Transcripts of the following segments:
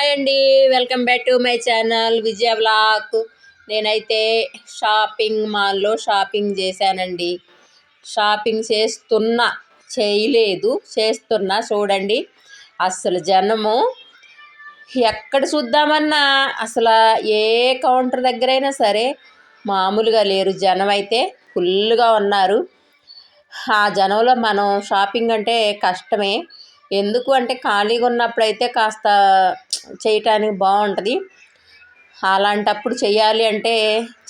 Hi అండి welcome back to my channel Vijaya blog నేనైతే shopping మాల్లో షాపింగ్ చేశానండి. షాపింగ్ చేస్తున్నా చేయలేదు చేస్తున్నా చూడండి. అసలు జనము ఎక్కడ చూద్దామన్నా అసలు ఏ కౌంటర్ దగ్గరైనా సరే మామూలుగా లేరు జనం అయితే ఫుల్గా ఉన్నారు. ఆ జనంలో మనం షాపింగ్ అంటే కష్టమే. ఎందుకు అంటే ఖాళీగా ఉన్నప్పుడైతే కాస్త చేయటానికి బాగుంటుంది. అలాంటప్పుడు చేయాలి అంటే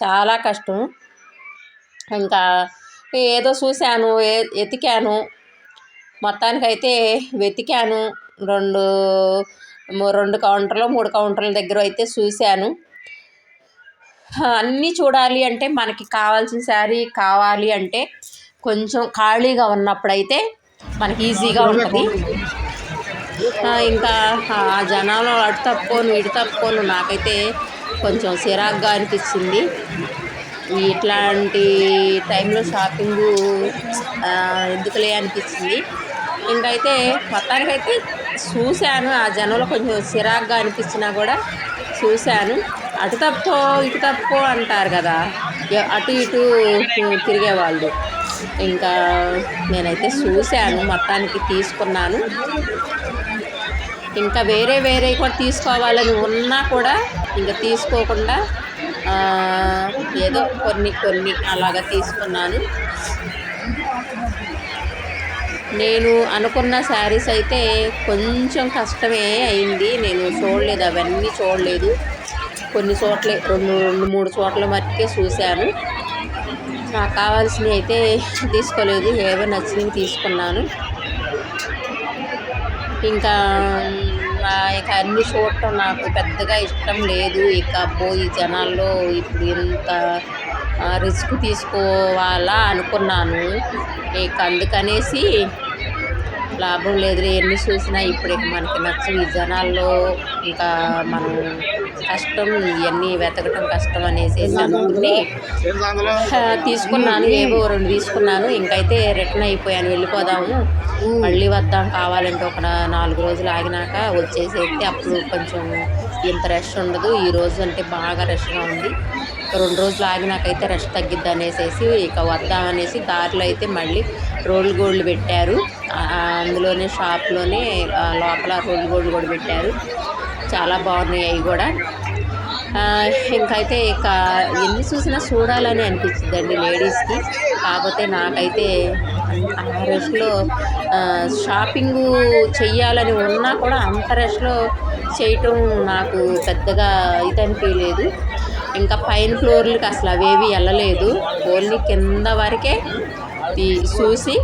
చాలా కష్టం. ఇంకా ఏదో చూశాను ఎతికాను. మొత్తానికైతే వెతికాను. రెండు రెండు కౌంటర్లు మూడు కౌంటర్ల దగ్గర అయితే చూశాను. అన్నీ చూడాలి అంటే మనకి కావాల్సిన శారీ కావాలి అంటే కొంచెం ఖాళీగా ఉన్నప్పుడైతే మనకి ఈజీగా ఉంటుంది. ఇంకా ఆ జనాలు అటు తప్పుకోను ఇటు తప్పుకోను. నాకైతే కొంచెం సిరాగ్గా అనిపించింది ఇట్లాంటి టైంలో షాపింగు ఎందుకులే అనిపించింది ఇంకైతే మొత్తానికైతే చూశాను. ఆ జనంలో కొంచెం సిరాగ్గా అనిపించినా కూడా చూశాను. అటు తప్పుకో ఇటు తప్పో అంటారు కదా. అటు ఇటు తిరిగేవాళ్ళు. ఇంకా నేనైతే చూశాను మొత్తానికి తీసుకున్నాను. ఇంకా వేరే వేరే కూడా తీసుకోవాలని ఉన్నా కూడా ఇంకా తీసుకోకుండా ఏదో కొన్ని కొన్ని అలాగా తీసుకున్నాను. నేను అనుకున్న శారీస్ అయితే కొంచెం కష్టమే అయింది. నేను చూడలేదు అవన్నీ చూడలేదు. కొన్ని చోట్ల రెండు రెండు మూడు చోట్ల మట్టుకే చూశాను. నాకు కావాల్సినవి అయితే తీసుకోలేదు. ఏవో నచ్చినవి తీసుకున్నాను. ఇంకా ఇక అన్ని చూడటం నాకు పెద్దగా ఇష్టం లేదు. ఇక పోయి జనాల్లో ఇప్పుడు ఇంత రిస్క్ తీసుకోవాలా అనుకున్నాను. ఇక అందుకనేసి లాభం లేదు ఎన్ని చూసినా ఇప్పుడు మనకి నచ్చిన ఈ జనాల్లో ఇంకా మనం కష్టం ఇవన్నీ వెతకటం కష్టం అనేసి అనుకుని తీసుకున్నాను ఏవో రెండు తీసుకున్నాను. ఇంకైతే రిటర్న్ అయిపోయాను వెళ్ళిపోదాము. మళ్ళీ వద్దాం కావాలంటే ఒక నాలుగు రోజులు ఆగినాక వచ్చేసేది అప్పుడు కొంచెం ఇంత రష్ ఉండదు. ఈ రోజు అంటే బాగా రష్గా ఉంది. రెండు రోజులు ఆగినాకైతే రష్ తగ్గిద్ది అనేసి ఇక వద్దామనేసి దారిలో అయితే మళ్ళీ రోల్ గోల్డ్ పెట్టారు. అందులోనే షాప్లోనే లోపల రోల్ గోల్డ్ కూడా పెట్టారు. చాలా బాగున్నాయి అవి కూడా. ఇంకైతే ఇక ఎన్ని చూసినా చూడాలని అనిపించిందండి లేడీస్కి. కాకపోతే నాకైతే ఆ రష్లో షాపింగు చెయ్యాలని ఉన్నా కూడా అంత రష్లో చేయటం నాకు పెద్దగా ఇది అనిపించలేదు ఇంకా పైన ఫ్లోర్లకి అసలు అవేవి వెళ్ళలేదు. ఓన్లీ కింద వరకే చూసి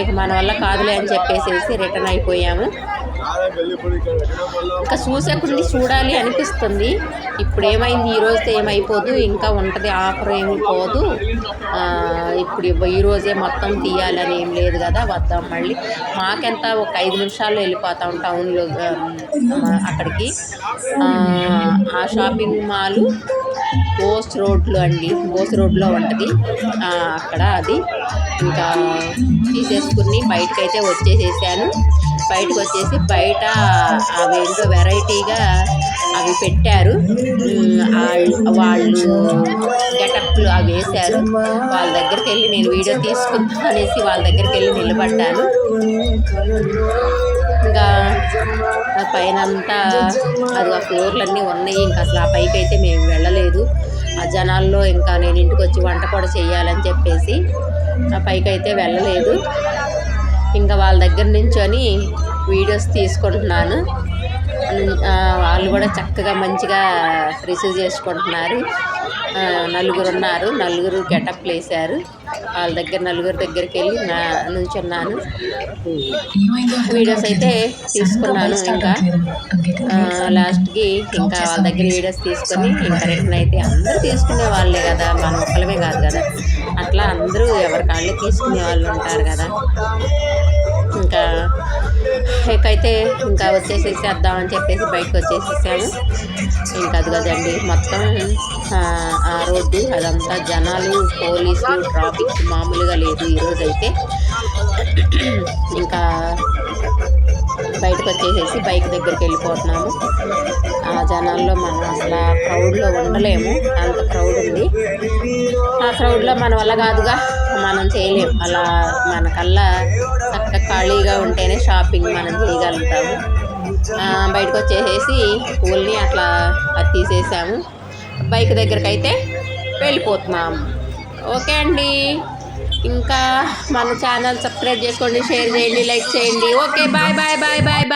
ఇక మన వల్ల కాదులే అని చెప్పేసేసి రిటర్న్ అయిపోయాము. ఇంకా చూసే కొన్ని చూడాలి అనిపిస్తుంది. ఇప్పుడు ఏమైంది? ఈ రోజుతో ఏమైపోదు? ఇంకా ఉంటుంది ఆఫర్ ఏమి పోదు. ఇప్పుడు ఈ రోజే మొత్తం తీయాలని ఏం లేదు కదా వద్దాం మళ్ళీ. మాకెంత? ఒక ఐదు నిమిషాల్లో వెళ్ళిపోతాం టౌన్లో అక్కడికి. ఆ షాపింగ్ మాల్ బోస్ రోడ్లో అండి. బోస్ రోడ్లో ఉంటుంది. అక్కడ అది. ఇంకా తీసేసుకుని బయటకైతే వచ్చేసేసాను. బయటకు వచ్చేసి బయట అవి ఏంటో వెరైటీగా అవి పెట్టారు. వాళ్ళు గెటప్లు అవి వేశారు. వాళ్ళ దగ్గరికి వెళ్ళి నేను వీడియో తీసుకుందాం అనేసి వాళ్ళ దగ్గరికి వెళ్ళి నిలబడ్డాను. ఇంకా పైన అంతా అది ఆ ఫ్లోర్లు ఉన్నాయి. ఇంకా అసలు ఆ పైకి అయితే మేము వెళ్ళలేదు. ఆ జనాల్లో ఇంకా నేను ఇంటికి వచ్చి వంట కూడా చేయాలని చెప్పేసి ఆ పైకి అయితే వెళ్ళలేదు. ఇంకా వాళ్ళ దగ్గర నుంచొని వీడియోస్ తీసుకుంటున్నాను. వాళ్ళు కూడా చక్కగా మంచిగా రిసీవ్ చేసుకుంటున్నారు. నలుగురు ఉన్నారు నలుగురు గెటప్ వేశారు వాళ్ళ దగ్గర నలుగురు దగ్గరికి వెళ్ళి నా నుంచున్నాను వీడియోస్ అయితే తీసుకున్నాను ఇంకా. లాస్ట్కి ఇంకా వాళ్ళ దగ్గర వీడియోస్ తీసుకొని ఇంకా రిటర్న్ అయితే అందరూ తీసుకునే వాళ్ళే కదా. మన ఒక్కలమే కాదు కదా. అట్లా అందరూ ఎవరి కాళ్ళు తీసుకునే వాళ్ళు ఉంటారు కదా. ఇంకా ఇకైతే ఇంకా వచ్చేసేసి వద్దామని చెప్పేసి బయటకు వచ్చేసేసాము. ఇంకా అది కదండి మొత్తం ఆ రోడ్డు అదంతా జనాలు పోలీసులు ట్రాఫిక్ మామూలుగా లేదు ఈరోజైతే అయితే ఇంకా బయటకు వచ్చేసేసి బైక్ దగ్గరికి వెళ్ళిపోతున్నాము ఆ జనాల్లో మనం అసలు ఆ క్రౌడ్లో ఉండలేము. అంత క్రౌడ్ ఉంది. ఆ క్రౌడ్లో మన వల్ల కాదుగా మనం చేయలేం. అలా మనకల్లా చక్కగా ఖాళీగా ఉంటేనే షాపింగ్ మనం చేయగలుగుతాము. బయటకు వచ్చేసేసి పూల్ని అట్లా అది తీసేసాము. బైక్ దగ్గరకైతే వెళ్ళిపోతున్నాము. ఓకే అండి. ఇంకా మన ఛానల్ సబ్స్క్రైబ్ చేసుకోండి షేర్ చేయండి లైక్ చేయండి. Okay bye bye bye bye bye.